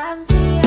sometimes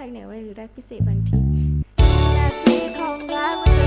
ภาคเหนือไว้หรือรักพิเศษบางทีนาทีของรัก